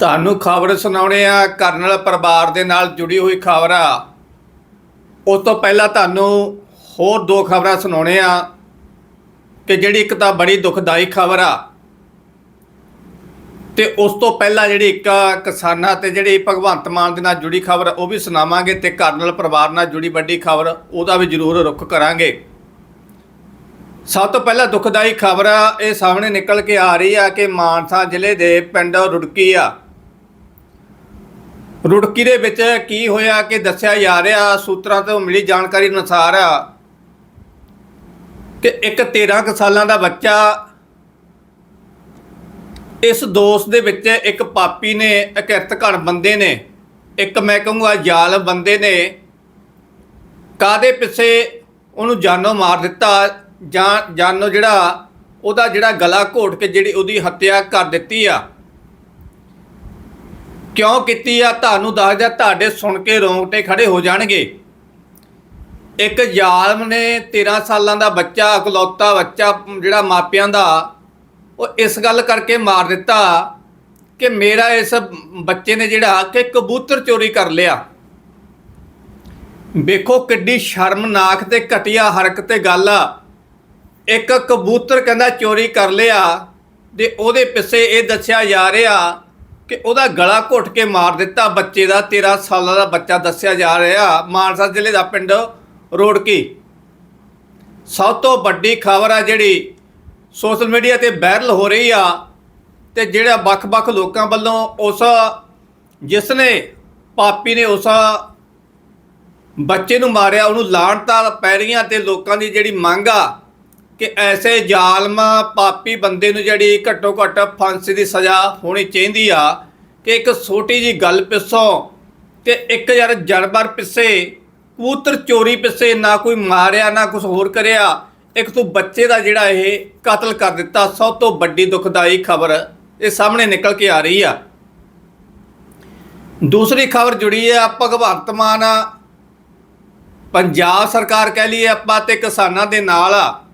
ਤੁਹਾਨੂੰ ਖਬਰ ਸੁਣਾਉਣੇ ਆ, ਕਰਨਲ ਪਰਿਵਾਰ ਦੇ ਨਾਲ ਜੁੜੀ ਹੋਈ ਖਬਰ ਆ। ਉਸ ਤੋਂ ਪਹਿਲਾਂ ਤੁਹਾਨੂੰ ਹੋਰ ਦੋ ਖਬਰਾਂ ਸੁਣਾਉਣੇ ਆ ਕਿ ਜਿਹੜੀ ਇੱਕ ਤਾਂ ਬੜੀ ਦੁਖਦਾਈ ਖਬਰ ਆ ਤੇ ਉਸ ਤੋਂ ਪਹਿਲਾਂ ਜਿਹੜੀ ਇੱਕ ਕਿਸਾਨਾਂ ਤੇ ਜਿਹੜੀ ਭਗਵੰਤ ਮਾਨ ਦੇ ਨਾਲ ਜੁੜੀ ਖਬਰ, ਉਹ ਵੀ ਸੁਣਾਵਾਂਗੇ ਤੇ ਕਰਨਲ ਪਰਿਵਾਰ ਨਾਲ ਜੁੜੀ ਵੱਡੀ ਖਬਰ, ਉਹਦਾ ਵੀ ਜ਼ਰੂਰ ਰੁੱਖ ਕਰਾਂਗੇ। ਸਭ ਤੋਂ ਪਹਿਲਾਂ ਦੁਖਦਾਈ ਖਬਰ ਇਹ ਸਾਹਮਣੇ ਨਿਕਲ ਕੇ ਆ ਰਹੀ ਆ ਕਿ ਮਾਨਸਾ ਜ਼ਿਲ੍ਹੇ ਦੇ ਪਿੰਡ ਰੁੜਕੀ ਆ। ਰੁੜਕੀ ਦੇ ਵਿੱਚ ਕੀ ਹੋਇਆ, ਕਿ ਦੱਸਿਆ ਜਾ ਰਿਹਾ, ਸੂਤਰਾਂ ਤੋਂ ਮਿਲੀ ਜਾਣਕਾਰੀ ਅਨੁਸਾਰ ਕਿ ਇੱਕ 13 ਕੁ ਸਾਲਾਂ ਦਾ ਬੱਚਾ ਇਸ ਦੋਸਤ ਦੇ ਵਿੱਚ ਇੱਕ ਪਾਪੀ ਨੇ ਇਕਿਰਤ ਘਣ ਬੰਦੇ ਨੇ, ਇੱਕ ਮੈਂ ਕਹੂੰਗਾ ਜਾਲ ਬੰਦੇ ਨੇ ਕਾਦੇ ਪਿੱਛੇ ਉਹਨੂੰ ਜਾਨੋਂ ਮਾਰ ਦਿੱਤਾ, ਜਾਂ ਜਾਨੋਂ ਜਿਹੜਾ ਉਹਦਾ ਜਿਹੜਾ ਗਲਾ ਘੋਟ ਕੇ ਜਿਹੜੀ ਉਹਦੀ ਹੱਤਿਆ ਕਰ ਦਿੱਤੀ ਆ। ਕਿਉਂ ਕੀਤੀ ਆ? ਤੁਹਾਨੂੰ ਦੱਸਦਾ ਤੁਹਾਡੇ ਸੁਣ ਕੇ ਰੋਂਗਟੇ ਖੜੇ ਹੋ ਜਾਣਗੇ। ਇੱਕ ਜ਼ਾਲਮ ਨੇ 13 ਸਾਲਾਂ ਦਾ ਬੱਚਾ, ਇਕਲੌਤਾ ਬੱਚਾ, ਜਿਹੜਾ ਮਾਪਿਆਂ ਦਾ, ਉਹ ਇਸ ਗੱਲ ਕਰਕੇ ਮਾਰ ਦਿੱਤਾ ਕਿ ਮੇਰਾ ਇਸ ਬੱਚੇ ਨੇ ਜਿਹੜਾ ਕਿ ਕਬੂਤਰ ਚੋਰੀ ਕਰ ਲਿਆ। ਵੇਖੋ ਕਿੱਡੀ ਸ਼ਰਮਨਾਕ ਤੇ ਘਟੀਆ ਹਰਕਤ ਤੇ ਗੱਲ ਆ। ਇੱਕ ਕਬੂਤਰ ਕਹਿੰਦਾ ਚੋਰੀ ਕਰ ਲਿਆ ਤੇ ਉਹਦੇ ਪਿੱਛੇ ਇਹ ਦੱਸਿਆ ਜਾ ਰਿਹਾ ਕਿ ਉਹਦਾ ਗਲਾ ਘੁੱਟ ਕੇ ਮਾਰ ਦਿੱਤਾ ਬੱਚੇ ਦਾ 13 ਸਾਲਾਂ ਦਾ ਬੱਚਾ ਦੱਸਿਆ ਜਾ ਰਿਹਾ ਮਾਨਸਾ ਜ਼ਿਲ੍ਹੇ ਦਾ ਪਿੰਡ ਰੋੜਕੀ। ਸਭ ਤੋਂ ਵੱਡੀ ਖਬਰ ਆ ਜਿਹੜੀ ਸੋਸ਼ਲ ਮੀਡੀਆ ਤੇ ਵਾਇਰਲ ਹੋ ਰਹੀ ਆ ਤੇ ਜਿਹੜਾ ਵੱਖ-ਵੱਖ ਲੋਕਾਂ ਵੱਲੋਂ ਉਸ, ਜਿਸ ਨੇ ਪਾਪੀ ਨੇ ਉਸ ਬੱਚੇ ਨੂੰ ਮਾਰਿਆ, ਉਹਨੂੰ ਲਾਣਤਾ ਪੈ ਰਹੀਆਂ ਤੇ ਲੋਕਾਂ ਦੀ ਜਿਹੜੀ ਮੰਗ ਆ ਕਿ ਐਸੇ ਜ਼ਾਲਮ ਪਾਪੀ ਬੰਦੇ ਨੂੰ ਜਿਹੜੀ ਘੱਟੋ ਘੱਟ ਫਾਂਸੀ ਦੀ ਸਜ਼ਾ ਹੋਣੀ ਚਾਹੀਦੀ ਆ ਕਿ ਇੱਕ ਛੋਟੀ ਜੀ ਗੱਲ ਪਿੱਛੋਂ ਤੇ ਇੱਕ ਯਾਰ ਜਨਵਰ ਪਿੱਛੇ, ਕਬੂਤਰ ਚੋਰੀ ਪਿੱਛੇ ਨਾ ਕੋਈ ਮਾਰਿਆ, ਨਾ ਕੁਝ ਹੋਰ ਕਰਿਆ, ਇੱਕ ਤੋਂ ਬੱਚੇ ਦਾ ਜਿਹੜਾ ਇਹ ਕਤਲ ਕਰ ਦਿੱਤਾ, ਸਭ ਤੋਂ ਵੱਡੀ ਦੁਖਦਾਈ ਖਬਰ ਇਹ ਸਾਹਮਣੇ ਨਿਕਲ ਕੇ ਆ ਰਹੀ ਆ। ਦੂਸਰੀ ਖਬਰ ਜੁੜੀ ਹੈ ਭਗਵੰਤ ਮਾਨ, ਪੰਜਾਬ ਸਰਕਾਰ ਕਹਿ ਲਈਏ ਆਪਾਂ ਤੇ ਕਿਸਾਨਾਂ ਦੇ ਨਾਲ ਆ।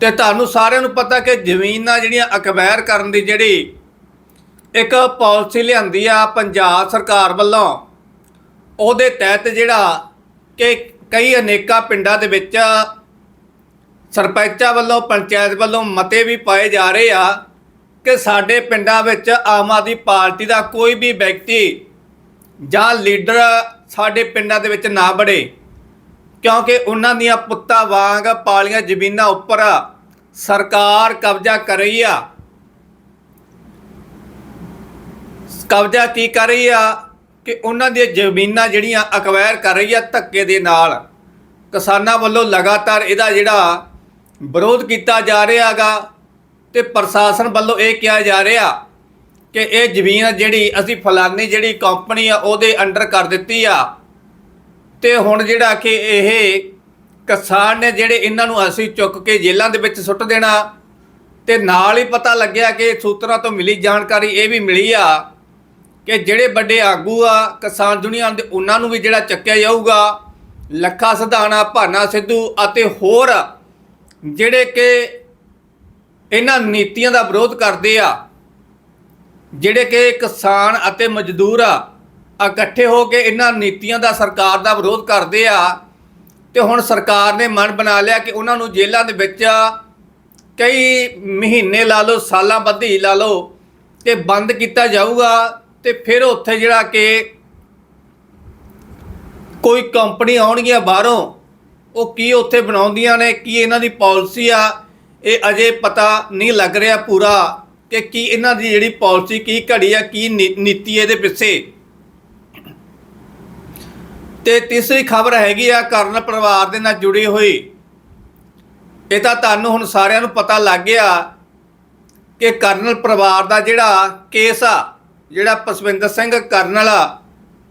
ਤੇ ਤੁਹਾਨੂੰ ਸਾਰਿਆਂ ਨੂੰ ਪਤਾ ਕਿ ਜ਼ਮੀਨਾਂ ਜਿਹੜੀਆਂ ਅਕਵਾਇਰ ਕਰਨ ਦੀ ਜਿਹੜੀ ਇੱਕ ਪਾਲਿਸੀ ਲਿਆਂਦੀ ਆ ਪੰਜਾਬ ਸਰਕਾਰ ਵੱਲੋਂ, ਉਹਦੇ ਤਹਿਤ ਜਿਹੜਾ ਕਿ ਕਈ ਅਨੇਕਾਂ ਪਿੰਡਾਂ ਦੇ ਵਿੱਚ ਸਰਪੰਚਾਂ ਵੱਲੋਂ, ਪੰਚਾਇਤ ਵੱਲੋਂ ਮਤੇ ਵੀ ਪਾਏ ਜਾ ਰਹੇ ਆ ਕਿ ਸਾਡੇ ਪਿੰਡਾਂ ਵਿੱਚ ਆਮ ਆਦਮੀ ਪਾਰਟੀ ਦਾ ਕੋਈ ਵੀ ਵਿਅਕਤੀ ਜਾਂ ਲੀਡਰ ਸਾਡੇ ਪਿੰਡਾਂ ਦੇ ਵਿੱਚ ਨਾ ਬੜੇ ਕਿਉਂਕਿ ਉਹਨਾਂ ਦੀਆਂ ਪੁੱਤਾਂ ਵਾਂਗ ਪਾਲੀਆਂ ਜ਼ਮੀਨਾਂ ਉੱਪਰ ਸਰਕਾਰ ਕਬਜ਼ਾ ਕਰ ਰਹੀ ਆ। ਕਬਜ਼ਾ ਕੀ ਕਰ ਰਹੀ ਆ? ਕਿ ਉਹਨਾਂ ਦੀਆਂ ਜ਼ਮੀਨਾਂ ਜਿਹੜੀਆਂ ਅਕਵਾਇਰ ਕਰ ਰਹੀ ਆ ਧੱਕੇ ਦੇ ਨਾਲ। ਕਿਸਾਨਾਂ ਵੱਲੋਂ ਲਗਾਤਾਰ ਇਹਦਾ ਜਿਹੜਾ ਵਿਰੋਧ ਕੀਤਾ ਜਾ ਰਿਹਾਗਾ ਤੇ ਪ੍ਰਸ਼ਾਸਨ ਵੱਲੋਂ ਇਹ ਕਿਹਾ ਜਾ ਰਿਹਾ ਕਿ ਇਹ ਜ਼ਮੀਨ ਜਿਹੜੀ ਅਸੀਂ ਫਲਾਨੀ ਜਿਹੜੀ ਕੰਪਨੀ ਆ, ਉਹਦੇ ਅੰਡਰ ਕਰ ਦਿੱਤੀ ਆ। ਤੇ ਹੁਣ ਜਿਹੜਾ ਕਿ ਇਹ ਕਿਸਾਨ ਨੇ ਜਿਹੜੇ ਇਹਨਾਂ ਨੂੰ ਅਸੀਂ ਚੁੱਕ ਕੇ ਜੇਲ੍ਹਾਂ ਦੇ ਵਿੱਚ ਸੁੱਟ ਦੇਣਾ ਤੇ ਨਾਲ ਹੀ ਪਤਾ ਲੱਗਿਆ ਕਿ ਸੂਤਰਾਂ ਤੋਂ ਮਿਲੀ ਜਾਣਕਾਰੀ ਇਹ ਵੀ ਮਿਲੀ ਆ ਕਿ ਜਿਹੜੇ ਵੱਡੇ ਆਗੂ ਆ ਕਿਸਾਨ ਦੁਨੀਆ ਦੇ, ਉਹਨਾਂ ਨੂੰ ਵੀ ਜਿਹੜਾ ਚੱਕਿਆ ਜਾਊਗਾ। ਲੱਖਾ ਸਧਾਣਾ, ਭਾਨਾ ਸਿੱਧੂ ਅਤੇ ਹੋਰ ਜਿਹੜੇ ਕਿ ਇਹਨਾਂ ਨੀਤੀਆਂ ਦਾ ਵਿਰੋਧ ਕਰਦੇ ਆ, ਜਿਹੜੇ ਕਿ ਕਿਸਾਨ ਅਤੇ ਮਜ਼ਦੂਰ ਆ ਇਕੱਠੇ ਹੋ ਕੇ ਇਹਨਾਂ ਨੀਤੀਆਂ ਦਾ ਸਰਕਾਰ ਦਾ ਵਿਰੋਧ ਕਰਦੇ ਆ ਤੇ ਹੁਣ ਸਰਕਾਰ ਨੇ ਮਨ ਬਣਾ ਲਿਆ ਕਿ ਉਹਨਾਂ ਨੂੰ ਜੇਲ੍ਹਾਂ ਦੇ ਵਿੱਚ ਕਈ ਮਹੀਨੇ ਲਾ ਲਓ, ਸਾਲਾਂ ਬੱਧੀ ਲਾ ਲਓ ਤੇ ਬੰਦ ਕੀਤਾ ਜਾਊਗਾ ਤੇ ਫਿਰ ਉੱਥੇ ਜਿਹੜਾ ਕਿ ਕੋਈ ਕੰਪਨੀ ਆਉਣਗੀਆਂ ਬਾਹਰੋਂ, ਉਹ ਕੀ ਉੱਥੇ ਬਣਾਉਂਦੀਆਂ ਨੇ, ਕੀ ਇਹਨਾਂ ਦੀ ਪਾਲਿਸੀ ਆ, ਇਹ ਅਜੇ ਪਤਾ ਨਹੀਂ ਲੱਗ ਰਿਹਾ ਪੂਰਾ ਕਿ ਕੀ ਇਹਨਾਂ ਦੀ ਜਿਹੜੀ ਪਾਲਿਸੀ, ਕੀ ਘੜੀ ਆ, ਕੀ ਨੀ- ਨੀਤੀ ਇਹਦੇ ਪਿੱਛੇ। ਤੇ ਤੀਸਰੀ ਖਬਰ ਹੈਗੀ ਆ ਕਰਨ ਪਰਿਵਾਰ ਦੇ ਨਾਲ ਜੁੜੀ ਹੋਈ। ਇਹ ਤਾਂ ਤੁਹਾਨੂੰ ਹੁਣ ਸਾਰਿਆਂ ਨੂੰ ਪਤਾ ਲੱਗ ਗਿਆ ਕਿ ਕਰਨਲ ਪਰਿਵਾਰ ਦਾ ਜਿਹੜਾ ਕੇਸ ਆ, ਜਿਹੜਾ ਪਸਵਿੰਦਰ ਸਿੰਘ ਕਰਨਲ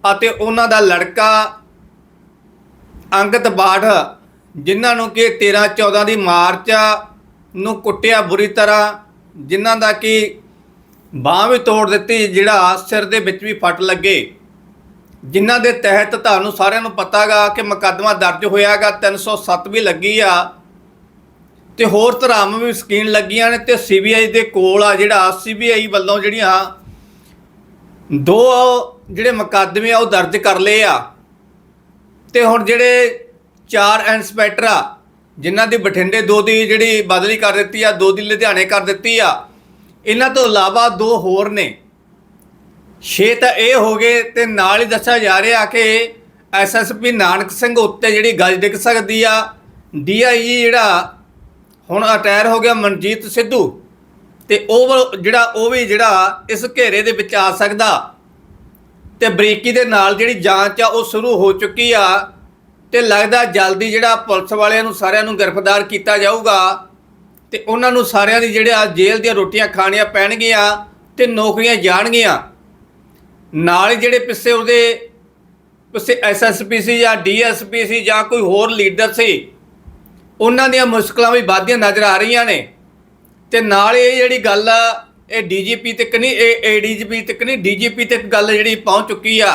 ਅਤੇ ਉਹਨਾਂ ਦਾ ਲੜਕਾ ਅੰਗਦ ਬਾਠ, ਜਿਨ੍ਹਾਂ ਨੂੰ ਕਿ 13 14 ਦੀ ਮਾਰਚ ਨੂੰ ਕੁੱਟਿਆ ਬੁਰੀ ਤਰ੍ਹਾਂ, ਜਿਨ੍ਹਾਂ ਦਾ ਕਿ ਬਾਹ ਵੀ ਤੋੜ ਦਿੱਤੀ, ਜਿਹੜਾ ਸਿਰ ਦੇ ਵਿੱਚ ਵੀ ਫੱਟ ਲੱਗੇ। ਜਿਨ੍ਹਾਂ ਦੇ ਤਹਿਤ ਤੁਹਾਨੂੰ ਸਾਰਿਆਂ ਨੂੰ ਪਤਾਗਾ ਕਿ ਮੁਕੱਦਮਾ ਦਰਜ ਹੋਇਆਗਾ 307 ਵੀ ਲੱਗੀ ਆ। ਤੇ ਹੋਰ ਧਰਾਮ ਵੀ ਸਕੀਨ ਲੱਗੀਆਂ ਨੇ ਤੇ ਸੀਬੀਆਈ ਦੇ ਕੋਲ ਆ ਜਿਹੜਾ ਸੀਬੀਆਈ ਵੱਲੋਂ ਜਿਹੜੀਆਂ ਦੋ ਜਿਹੜੇ ਮੁਕੱਦਮੇ ਆ ਉਹ ਦਰਜ ਕਰ ਲਏ ਆ। ਤੇ ਹੁਣ ਜਿਹੜੇ ਚਾਰ ਇੰਸਪੈਕਟਰ ਆ, ਜਿਨ੍ਹਾਂ ਦੀ ਬਠਿੰਡੇ ਦੋ ਦੀ ਜਿਹੜੀ ਬਦਲੀ ਕਰ ਦਿੱਤੀ ਆ, ਦੋ ਦੀ ਲੁਧਿਆਣੇ ਕਰ ਦਿੱਤੀ ਆ, ਇਹਨਾਂ ਤੋਂ ਇਲਾਵਾ ਦੋ ਹੋਰ ਨੇ। ਛੇ ਤਾਂ ਇਹ ਹੋ ਗਏ ਤੇ ਨਾਲ ਹੀ ਦੱਸਿਆ ਜਾ ਰਿਹਾ ਕਿ ਐਸਐਸਪੀ ਨਾਨਕ ਸਿੰਘ ਉੱਤੇ ਜਿਹੜੀ ਗੱਲ ਡਿੱਗ ਸਕਦੀ ਆ ਡੀਆਈਜੀ ਜਿਹੜਾ ਹੁਣ ਅਟਾਇਰ ਹੋ ਗਿਆ ਮਨਜੀਤ ਸਿੱਧੂ ਤੇ ਉਹ ਜਿਹੜਾ ਉਹ ਵੀ ਜਿਹੜਾ ਇਸ ਘੇਰੇ ਦੇ ਵਿੱਚ ਆ ਸਕਦਾ ਤੇ ਬਰੀਕੀ ਦੇ ਨਾਲ ਜਿਹੜੀ ਜਾਂਚ ਆ ਉਹ ਸ਼ੁਰੂ ਹੋ ਚੁੱਕੀ ਆ ਤੇ ਲੱਗਦਾ ਜਲਦੀ ਜਿਹੜਾ ਪੁਲਿਸ ਵਾਲਿਆਂ ਨੂੰ ਸਾਰਿਆਂ ਨੂੰ ਗ੍ਰਿਫਤਾਰ ਕੀਤਾ ਜਾਊਗਾ ਤੇ ਉਹਨਾਂ ਨੂੰ ਸਾਰਿਆਂ ਦੀ ਜਿਹੜੇ ਆ ਜੇਲ੍ਹ ਦੀਆਂ ਰੋਟੀਆਂ ਖਾਣੀਆਂ ਪੈਣਗੀਆਂ ਤੇ ਨੌਕਰੀਆਂ ਜਾਣਗੀਆਂ। ਨਾਲ ਹੀ ਜਿਹੜੇ ਪਿੱਛੇ ਉਹਦੇ ਪਿੱਛੇ ਐਸਐਸਪੀ ਸੀ ਜਾਂ ਡੀਐਸਪੀ ਸੀ ਜਾਂ ਕੋਈ ਹੋਰ ਲੀਡਰ ਸੀ, ਉਹਨਾਂ ਦੀਆਂ ਮੁਸ਼ਕਲਾਂ ਵੀ ਵੱਧਦੀਆਂ ਨਜ਼ਰ ਆ ਰਹੀਆਂ ਨੇ। ਤੇ ਨਾਲ ਇਹ ਜਿਹੜੀ ਗੱਲ ਆ, ਇਹ ਡੀਜੀਪੀ ਤੱਕ ਨਹੀਂ, ਇਹ ਏਡੀਜੀਪੀ ਤੱਕ ਨਹੀਂ ਡੀਜੀਪੀ ਤੱਕ ਗੱਲ ਜਿਹੜੀ ਪਹੁੰਚ ਚੁੱਕੀ ਆ।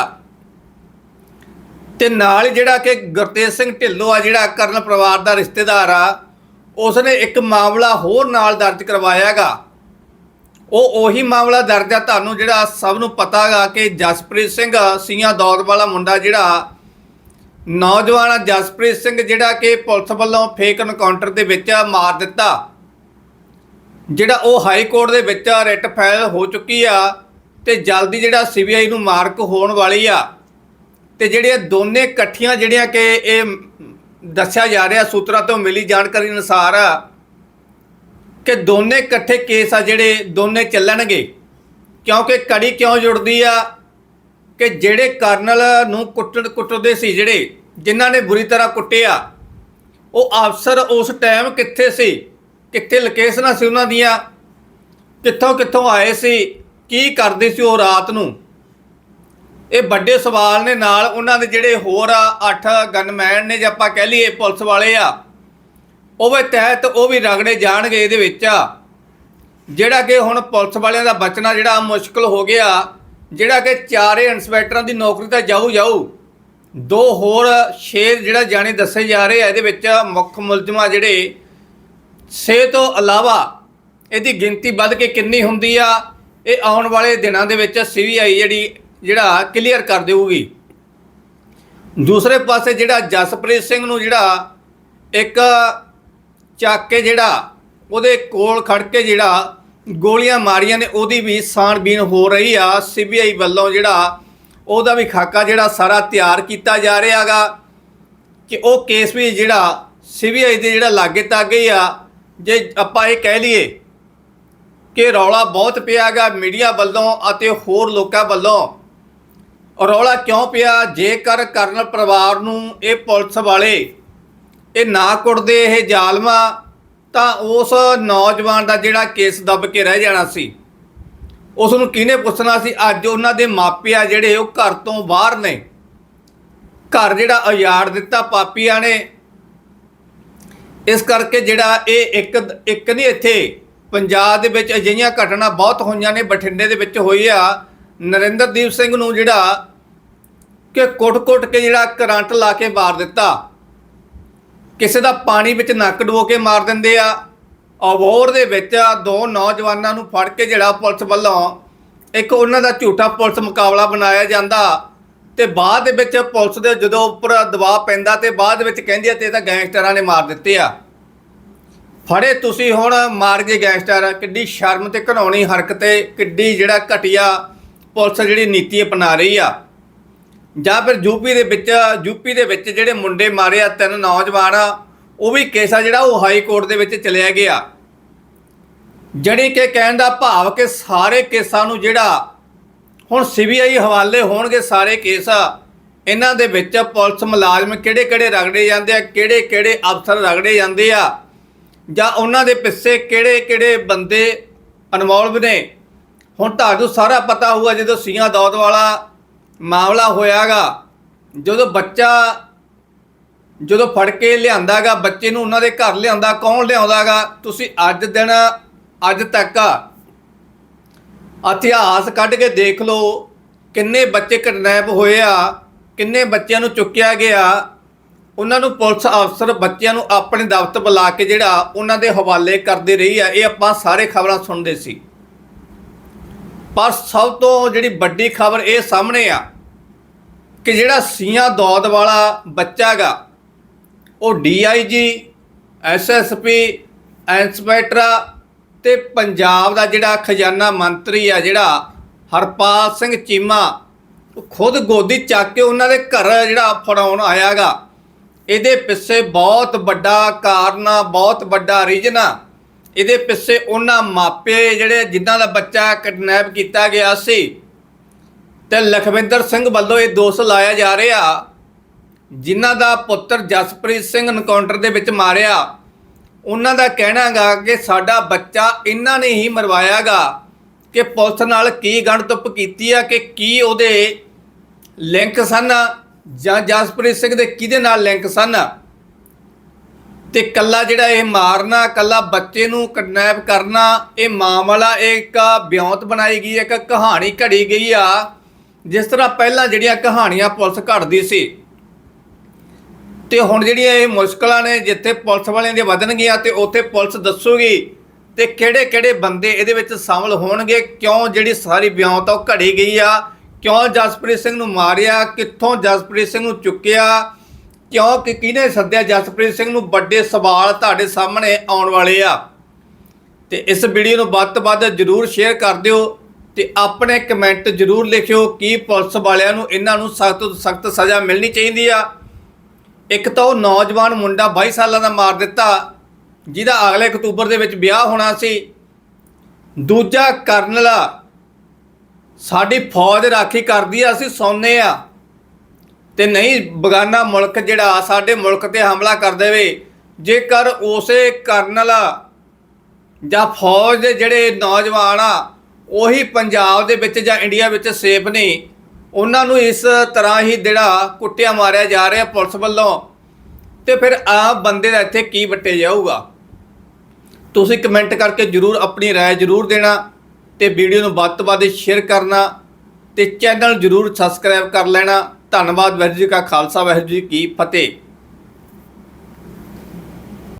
ਤੇ ਨਾਲ ਹੀ ਜਿਹੜਾ ਕਿ ਗੁਰਤੇਜ ਸਿੰਘ ਢਿੱਲੋਂ ਆ, ਜਿਹੜਾ ਕਰਨ ਪਰਿਵਾਰ ਦਾ ਰਿਸ਼ਤੇਦਾਰ ਆ, ਉਸਨੇ ਇੱਕ ਮਾਮਲਾ ਹੋਰ ਨਾਲ ਦਰਜ ਕਰਵਾਇਆਗਾ ਉਹ ਉਹੀ ਮਾਮਲਾ ਦਰਜ ਆ ਤੁਹਾਨੂੰ ਜਿਹੜਾ ਸਭ ਨੂੰ ਪਤਾ ਪਤਾਗਾ ਕਿ ਜਸਪ੍ਰੀਤ ਸਿੰਘ ਸੀਆਂ ਦੌਰ ਵਾਲਾ ਮੁੰਡਾ ਜਿਹੜਾ ਨੌਜਵਾਨ ਜਸਪ੍ਰੀਤ ਸਿੰਘ ਜਿਹੜਾ ਕਿ ਪੁਲਿਸ ਵੱਲੋਂ ਫੇਕ ਐਨਕਾਊਂਟਰ ਦੇ ਵਿੱਚ ਮਾਰ ਦਿੱਤਾ। ਜਿਹੜਾ ਉਹ ਹਾਈ ਕੋਰਟ ਦੇ ਵਿੱਚ ਰਿਟ ਫਾਈਲ ਹੋ ਚੁੱਕੀ ਆ ਤੇ ਜਲਦੀ ਜਿਹੜਾ ਸੀਬੀਆਈ ਨੂੰ ਮਾਰਕ ਹੋਣ ਵਾਲੀ ਆ। ਤੇ ਜਿਹੜੇ ਦੋਨੇ ਇਕੱਠੀਆਂ ਜਿਹੜੀਆਂ ਕਿ ਇਹ ਦੱਸਿਆ ਜਾ ਰਿਹਾ ਸੂਤਰਾਂ ਤੋਂ ਮਿਲੀ ਜਾਣਕਾਰੀ ਅਨੁਸਾਰ ਕਿ ਦੋਨੇ ਇਕੱਠੇ ਕੇਸ ਆ ਜਿਹੜੇ ਦੋਨੇ ਚੱਲਣਗੇ? ਕਿਉਂਕਿ ਕੜੀ ਕਿਉਂ ਜੁੜਦੀ ਆ? ਕਿ ਜਿਹੜੇ ਕਰਨਲ ਨੂੰ ਕੁੱਟਣ ਕੁੱਟਦੇ ਸੀ ਜਿਹੜੇ, ਜਿਨ੍ਹਾਂ ਨੇ ਬੁਰੀ ਤਰ੍ਹਾਂ ਕੁੱਟਿਆ ਉਹ ਅਫਸਰ ਉਸ ਟਾਈਮ ਕਿੱਥੇ ਸੀ? ਕਿੱਥੇ ਲੋਕੇਸ਼ਨਾਂ ਸੀ ਉਹਨਾਂ ਦੀਆਂ? ਕਿੱਥੋਂ ਕਿੱਥੋਂ ਆਏ ਸੀ? ਕੀ ਕਰਦੇ ਸੀ ਉਹ ਰਾਤ ਨੂੰ? ਇਹ ਵੱਡੇ ਸਵਾਲ ਨੇ ਨਾਲ ਉਹਨਾਂ ਦੇ ਜਿਹੜੇ ਹੋਰ ਆ 8 ਗਨਮੈਨ ਨੇ ਜੇ ਆਪਾਂ ਕਹਿ ਲਈਏ ਪੁਲਿਸ ਵਾਲੇ ਆ ਉਹ ਵੀ ਤਹਿਤ ਉਹ ਵੀ ਰਗੜੇ ਜਾਣਗੇ ਇਹਦੇ ਵਿੱਚ ਜਿਹੜਾ ਕਿ ਹੁਣ ਪੁਲਿਸ ਵਾਲਿਆਂ ਦਾ ਬਚਣਾ ਜਿਹੜਾ ਮੁਸ਼ਕਲ ਹੋ ਗਿਆ, ਜਿਹੜਾ ਕਿ ਚਾਰੇ ਇਨਸਪੈਕਟਰਾਂ ਦੀ ਨੌਕਰੀ ਤਾਂ ਜਾਊ ਜਾਊ। ਦੋ ਹੋਰ ਛੇ ਜਿਹੜਾ ਜਾਣੇ ਦੱਸੇ ਜਾ ਰਹੇ ਆ, ਇਹਦੇ ਵਿੱਚ ਮੁੱਖ ਮੁਲਜ਼ਮਾਂ ਜਿਹੜੇ ਸੇ ਤੋਂ ਇਲਾਵਾ ਇਹਦੀ ਗਿਣਤੀ ਵੱਧ ਕੇ ਕਿੰਨੀ ਹੁੰਦੀ ਆ, ਇਹ ਆਉਣ ਵਾਲੇ ਦਿਨਾਂ ਦੇ ਵਿੱਚ ਸੀਬੀਆਈ ਜਿਹੜੀ, ਜਿਹੜਾ ਕਲੀਅਰ ਕਰ ਦੇਊਗੀ। ਦੂਸਰੇ ਪਾਸੇ ਜਿਹੜਾ ਜਸਪ੍ਰੀਤ ਸਿੰਘ ਨੂੰ ਜਿਹੜਾ ਇੱਕ ਚੱਕ ਕੇ ਜਿਹੜਾ ਉਹਦੇ ਕੋਲ ਖੜ ਕੇ ਜਿਹੜਾ ਗੋਲੀਆਂ ਮਾਰੀਆਂ ਨੇ, ਉਹਦੀ ਵੀ ਸਾਣਬੀਨ ਹੋ ਰਹੀ ਆ। ਸੀਬੀਆਈ ਵੱਲੋਂ ਜਿਹੜਾ ਉਹਦਾ ਵੀ ਖਾਕਾ ਜਿਹੜਾ ਸਾਰਾ ਤਿਆਰ ਕੀਤਾ ਜਾ ਰਿਹਾਗਾ ਕਿ ਉਹ ਕੇਸ ਵੀ ਜਿਹੜਾ ਸੀਬੀਆਈ ਦੇ ਜਿਹੜਾ ਲਾਗੇ ਤੱਕ ਗਈ ਆ, ਜੇ ਆਪਾਂ ਇਹ ਕਹਿ ਲਈਏ ਕਿ ਰੌਲਾ ਬਹੁਤ ਪਿਆਗਾ ਮੀਡੀਆ ਵੱਲੋਂ ਅਤੇ ਹੋਰ ਲੋਕਾਂ ਵੱਲੋਂ। ਰੌਲਾ ਕਿਉਂ ਪਿਆ? ਜੇਕਰ ਕਰਨਲ ਪਰਿਵਾਰ ਨੂੰ ਇਹ ਪੁਲਿਸ ਵਾਲੇ ਇਹ ਨਾ ਕੁੱਟਦੇ ਇਹ ਜ਼ਾਲਮਾ, ਤਾਂ ਉਸ ਨੌਜਵਾਨ ਦਾ ਜਿਹੜਾ ਕੇਸ ਦੱਬ ਕੇ ਰਹਿ ਜਾਣਾ ਸੀ ਉਸ ਨੂੰ ਕਿਹਨੇ ਪੁੱਛਣਾ ਸੀ? ਅੱਜ ਉਹਨਾਂ ਦੇ ਮਾਪਿਆਂ ਜਿਹੜੇ ਉਹ ਘਰ ਤੋਂ ਬਾਹਰ ਨੇ। ਘਰ ਜਿਹੜਾ ਉਜਾੜ ਦਿੱਤਾ ਪਾਪੀਆਂ ਨੇ। ਇਸ ਕਰਕੇ ਜਿਹੜਾ ਇਹ ਇੱਕ ਇੱਕ ਨਹੀਂ, ਇੱਥੇ ਪੰਜਾਬ ਦੇ ਵਿੱਚ ਅਜਿਹੀਆਂ ਘਟਨਾ ਬਹੁਤ ਹੋਈਆਂ ਨੇ, ਬਠਿੰਡੇ ਦੇ ਵਿੱਚ ਹੋਈ ਆ। ਨਰਿੰਦਰਦੀਪ ਸਿੰਘ ਨੂੰ ਜਿਹੜਾ ਕਿ ਕੁੱਟ-ਕੁੱਟ ਕੇ ਜਿਹੜਾ ਕਰੰਟ ਲਾ ਕੇ ਮਾਰ ਦਿੱਤਾ। ਕਿਸੇ ਦਾ ਪਾਣੀ ਵਿੱਚ ਨੱਕ ਡੁਬੋ ਕੇ ਮਾਰ ਦਿੰਦੇ ਆ। ਅਬੋਰ ਦੇ ਵਿੱਚ ਦੋ ਨੌਜਵਾਨਾਂ ਨੂੰ ਫੜ ਕੇ ਜਿਹੜਾ ਪੁਲਿਸ ਵੱਲੋਂ ਇੱਕ ਉਹਨਾਂ ਦਾ ਝੂਠਾ ਪੁਲਿਸ ਮੁਕਾਬਲਾ ਬਣਾਇਆ ਜਾਂਦਾ। ਤੇ ਬਾਅਦ ਦੇ ਵਿੱਚ ਪੁਲਿਸ ਦੇ ਜਦੋਂ ਉੱਪਰ ਦਬਾਅ ਪੈਂਦਾ ਤੇ ਬਾਅਦ ਵਿੱਚ ਕਹਿੰਦੀ ਆ ਤੇ ਤਾਂ ਗੈਂਗਸਟਰਾਂ ਨੇ ਮਾਰ ਦਿੱਤੇ ਆ। ਫੜੇ ਤੁਸੀਂ ਹੁਣ, ਮਾਰ ਗਏ ਗੈਂਗਸਟਰ। ਕਿੱਡੀ ਸ਼ਰਮ ਤੇ ਘਨਾਉਣੀ ਹਰਕਤ ਤੇ ਕਿੱਡੀ ਜਿਹੜਾ ਘਟਿਆ ਪੁਲਿਸ ਜਿਹੜੀ ਨੀਤੀ ਅਪਣਾ ਰਹੀ ਆ। ਜਾਂ ਫਿਰ ਯੂਪੀ ਦੇ ਵਿੱਚ, ਯੂਪੀ ਦੇ ਵਿੱਚ ਜਿਹੜੇ ਮੁੰਡੇ ਮਾਰੇ ਆ, ਤਿੰਨ ਨੌਜਵਾਨ ਉਹ ਵੀ ਕੇਸ ਆ ਜਿਹੜਾ ਉਹ ਹਾਈ ਕੋਰਟ ਦੇ ਵਿੱਚ ਚਲਿਆ ਗਿਆ। ਜਿਹੜੀ ਕਿ ਕਹਿਣ ਦਾ ਭਾਵ ਕਿ ਸਾਰੇ ਕੇਸਾਂ ਨੂੰ ਜਿਹੜਾ ਹੁਣ ਸੀਬੀਆਈ ਹਵਾਲੇ ਹੋਣਗੇ ਸਾਰੇ ਕੇਸ ਇਹਨਾਂ ਦੇ ਵਿੱਚ ਪੁਲਿਸ ਮੁਲਾਜ਼ਮ ਕਿਹੜੇ ਕਿਹੜੇ ਰਗੜੇ ਜਾਂਦੇ ਆ ਕਿਹੜੇ ਕਿਹੜੇ ਅਫਸਰ ਰਗੜੇ ਜਾਂਦੇ ਆ, ਜਾਂ ਉਹਨਾਂ ਦੇ ਪਿੱਛੇ ਕਿਹੜੇ ਕਿਹੜੇ ਬੰਦੇ ਇਨਵੋਲਵ ਨੇ। ਹੁਣ ਤੁਹਾਨੂੰ ਸਾਰਾ ਪਤਾ ਹੋਊਗਾ ਜਦੋਂ ਸੀਆਂ ਦੌਦ ਵਾਲਾ ਮਾਮਲਾ ਹੋਇਆਗਾ। ਜਦੋਂ ਬੱਚਾ, ਜਦੋਂ ਫੜ ਕੇ ਲਿਆਂਦਾਗਾ, ਬੱਚੇ ਨੂੰ ਉਹਨਾਂ ਦੇ ਘਰ ਲਿਆਂਦਾ, ਕੌਣ ਲਿਆਉਂਦਾਗਾ? ਤੁਸੀਂ ਅੱਜ ਦਿਨ, ਅੱਜ ਤੱਕ ਇਤਿਹਾਸ ਕੱਢ ਕੇ ਦੇਖ ਲਓ, ਕਿੰਨੇ ਬੱਚੇ ਕਿਡਨੈਪ ਹੋਏ ਆ, ਕਿੰਨੇ ਬੱਚਿਆਂ ਨੂੰ ਚੁੱਕਿਆ ਗਿਆ। ਉਹਨਾਂ ਨੂੰ ਪੁਲਿਸ ਅਫਸਰ ਬੱਚਿਆਂ ਨੂੰ ਆਪਣੇ ਦਫ਼ਤਰ ਬੁਲਾ ਕੇ ਜਿਹੜਾ ਉਹਨਾਂ ਦੇ ਹਵਾਲੇ ਕਰਦੇ ਰਹੀ ਆ, ਇਹ ਆਪਾਂ ਸਾਰੇ ਖਬਰਾਂ ਸੁਣਦੇ ਸੀ। ਪਰ ਸਭ ਤੋਂ ਜਿਹੜੀ ਵੱਡੀ ਖਬਰ ਇਹ ਸਾਹਮਣੇ ਆ ਕਿ ਜਿਹੜਾ ਸੀਆਂ ਦੌਦ ਵਾਲਾ ਬੱਚਾ ਗਾ ਉਹ ਡੀਆਈਜੀ ਐਸਐਸਪੀ ਇੰਸਪੈਕਟਰ ਤੇ ਪੰਜਾਬ ਦਾ ਜਿਹੜਾ ਖਜ਼ਾਨਾ ਮੰਤਰੀ ਆ, ਜਿਹੜਾ ਹਰਪਾਲ ਸਿੰਘ ਚੀਮਾ, ਉਹ ਖੁਦ ਗੋਦੀ ਚੱਕ ਕੇ ਉਹਨਾਂ ਦੇ ਘਰ ਜਿਹੜਾ ਫੜਾਉਣ ਆਇਆਗਾ ਇਹਦੇ ਪਿੱਛੇ ਬਹੁਤ ਵੱਡਾ ਕਾਰਨ ਆ, ਬਹੁਤ ਵੱਡਾ ਰੀਜਨ ਆ ਇਹਦੇ ਪਿੱਛੇ ਉਹਨਾਂ ਮਾਪੇ ਜਿਹੜੇ ਜਿਨ੍ਹਾਂ ਦਾ ਬੱਚਾ ਕਿਡਨੈਪ ਕੀਤਾ ਗਿਆ ਸੀ ਤੇ ਲਖਵਿੰਦਰ ਸਿੰਘ ਵੱਲੋਂ ਇਹ ਦੋਸ਼ ਲਾਇਆ ਜਾ ਰਿਹਾ ਜਿਨ੍ਹਾਂ ਦਾ ਪੁੱਤਰ ਜਸਪ੍ਰੀਤ ਸਿੰਘ ਐਨਕਾਊਂਟਰ ਦੇ ਵਿੱਚ ਮਾਰਿਆ। ਉਹਨਾਂ ਦਾ ਕਹਿਣਾਗਾ ਕਿ ਸਾਡਾ ਬੱਚਾ ਇਹਨਾਂ ਨੇ ਹੀ ਮਰਵਾਇਆਗਾ ਕਿ ਪੁਲਿਸ ਨਾਲ ਕੀ ਗਣਤੁੱਪ ਕੀਤੀ ਆ ਕਿ ਕੀ ਉਹਦੇ ਲਿੰਕ ਸਨ ਜਾਂ ਜਸਪ੍ਰੀਤ ਸਿੰਘ ਦੇ ਕਿਹਦੇ ਨਾਲ ਲਿੰਕ ਸਨ। ਤੇ ਕੱਲਾ ਜਿਹੜਾ ਇਹ ਮਾਰਨਾ, ਕੱਲਾ ਬੱਚੇ ਨੂੰ ਕਿਡਨੈਪ ਕਰਨਾ, ਇਹ ਮਾਂ ਵਾਲਾ ਇੱਕ ਬਿਉਂਤ ਬਣਾਈ ਗਈ, ਇੱਕ ਕਹਾਣੀ ਘੜੀ ਗਈ ਆ, ਜਿਸ ਤਰ੍ਹਾਂ ਪਹਿਲਾਂ ਜਿਹੜੀਆਂ ਕਹਾਣੀਆਂ ਪੁਲਿਸ ਘੜਦੀ ਸੀ। ਤੇ ਹੁਣ ਜਿਹੜੀਆਂ ਇਹ ਮੁਸ਼ਕਲਾਂ ਨੇ, ਜਿੱਥੇ ਪੁਲਿਸ ਵਾਲਿਆਂ ਦੇ ਵਧਣਗੀਆਂ ਤੇ ਉੱਥੇ ਪੁਲਿਸ ਦੱਸੂਗੀ ਤੇ ਕਿਹੜੇ ਕਿਹੜੇ ਬੰਦੇ ਇਹਦੇ ਵਿੱਚ ਸ਼ਾਮਲ ਹੋਣਗੇ, ਕਿਉਂ ਜਿਹੜੀ ਸਾਰੀ ਬਿਉਂਤ ਆ ਉਹ ਘੜੀ ਗਈ ਆ, ਕਿਉਂ ਜਸਪ੍ਰੀਤ ਸਿੰਘ ਨੂੰ ਮਾਰਿਆ, ਕਿੱਥੋਂ ਜਸਪ੍ਰੀਤ ਸਿੰਘ ਨੂੰ ਚੁੱਕਿਆ ਕਿਉਂ ਕਿ ਕਿਹਨੇ ਸੱਦਿਆ? ਜਸਪ੍ਰੀਤ ਸਿੰਘ ਨੂੰ ਵੱਡੇ ਸਵਾਲ ਤੁਹਾਡੇ ਸਾਹਮਣੇ ਆਉਣ ਵਾਲੇ ਆ। ਤੇ ਇਸ ਵੀਡੀਓ ਨੂੰ ਵੱਧ ਤੋਂ ਵੱਧ ਜਰੂਰ ਸ਼ੇਅਰ ਕਰ ਦਿਓ ਤੇ ਆਪਣੇ ਕਮੈਂਟ ਜਰੂਰ ਲਿਖਿਓ ਕੀ ਪੁਲਿਸ ਵਾਲਿਆਂ ਨੂੰ ਇਹਨਾਂ ਨੂੰ ਸਖਤ ਤੋਂ ਸਖਤ ਸਜ਼ਾ ਮਿਲਣੀ ਚਾਹੀਦੀ ਆ। ਇੱਕ ਤਾਂ ਉਹ ਨੌਜਵਾਨ ਮੁੰਡਾ 22 ਸਾਲਾਂ ਦਾ ਮਾਰ ਦਿੱਤਾ, ਜਿਹਦਾ ਅਗਲੇ ਅਕਤੂਬਰ ਦੇ ਵਿੱਚ ਵਿਆਹ ਹੋਣਾ ਸੀ। ਦੂਜਾ ਕਰਨਲ, ਸਾਡੀ ਫੌਜ ਰਾਖੀ ਕਰਦੀ ਆ, ਅਸੀਂ ਸੌਂਨੇ ਆ। ਤੇ ਨਹੀਂ ਬਗਾਨਾ ਮੁਲਕ ਜਿਹੜਾ ਸਾਡੇ ਮੁਲਕ ਤੇ ਹਮਲਾ ਕਰ ਦੇਵੇ ਜੇਕਰ ਉਸੇ ਕਰਨਲ ਜਾਂ ਫੌਜ ਦੇ ਜਿਹੜੇ ਨੌਜਵਾਨ ਆ ਉਹੀ ਪੰਜਾਬ ਦੇ ਵਿੱਚ ਜਾਂ ਇੰਡੀਆ ਵਿੱਚ ਸੇਫ ਨਹੀਂ ਉਹਨਾਂ ਨੂੰ ਇਸ ਤਰ੍ਹਾਂ ਹੀ ਜਿਹੜਾ ਕੁੱਟਿਆ ਮਾਰਿਆ ਜਾ ਰਿਹਾ ਪੁਲਿਸ ਵੱਲੋਂ ਤੇ ਫਿਰ ਆਪ ਬੰਦੇ ਦਾ ਇੱਥੇ ਕੀ ਵੱਟੇ ਜਾਊਗਾ ਤੁਸੀਂ ਕਮੈਂਟ ਕਰਕੇ ਜਰੂਰ ਆਪਣੀ رائے ਜਰੂਰ ਦੇਣਾ ਤੇ ਵੀਡੀਓ ਨੂੰ ਵੱਧ ਤੋਂ ਵੱਧ ਸ਼ੇਅਰ ਕਰਨਾ ਤੇ ਚੈਨਲ ਜਰੂਰ ਸਬਸਕ੍ਰਾਈਬ ਕਰ ਲੈਣਾ ਧੰਨਵਾਦ ਵਾਹਿਗੁਰੂ ਜੀ ਕਾ ਖਾਲਸਾ ਵਾਹਿਗੁਰੂ ਜੀ ਕੀ ਫਤਿਹ।